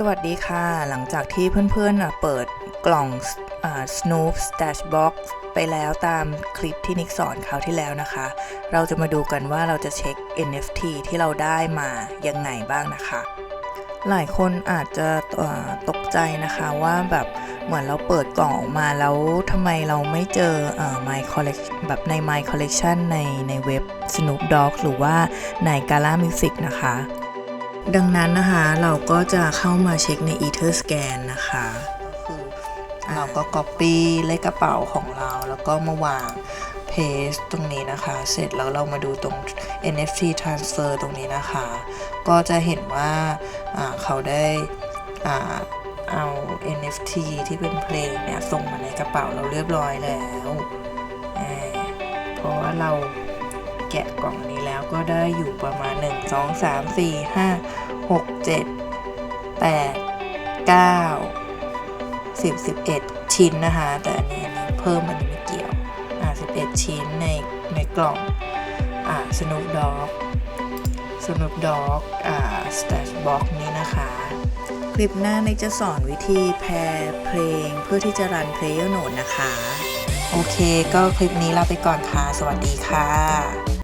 สวัสดีค่ะ หลังจากที่เพื่อนๆเปิดกล่อง Snoop Stash Box ไปแล้วตามคลิปที่นิกสอนคราวที่แล้วนะคะ เราจะมาดูกันว่าเราจะเช็ค NFT ที่เราได้มายังไงบ้างนะคะ หลายคนอาจจะตกใจนะคะว่าแบบเหมือนเราเปิดกล่องออกมาแล้วทำไมเราไม่เจอเอ่อ My Collection แบบใน My Collection ในในเว็บ Snoop Dogg หรือว่าใน Gala Music นะคะ ดังนั้นนะคะเราก็จะเข้ามาเช็คใน Etherscan นะคะก็คือเราก็ Copy เลขกระเป๋าของเรา แล้วก็มาวาง Paste ตรงนี้นะคะ เสร็จแล้วเรามาดูตรง NFT transfer ตรงนี้นะคะ ก็จะเห็นว่าเขาได้เอา NFT ที่เป็นเพลงเนี่ยส่งมาในกระเป๋าเราเรียบร้อยแล้ว เพราะว่าเรา กะกล่องนี้แล้วก็ได้อยู่ประมาณ 1 2 3 4 5 6 7 8 9 10 11 ชิ้นนะคะ แต่อันนี้อันนี้เพิ่มอันไม่เกี่ยว อ่า11 ชิ้นในในกล่อง อ่า Snoop Dogg Snoop Dogg อ่า Stash Box นี้นะคะ คลิปหน้าในจะสอนวิธีแพร์เพลงเพื่อที่จะรัน Player Note นะคะโอเค ก็คลิปนี้ลาไปก่อนค่ะ สวัสดีค่ะ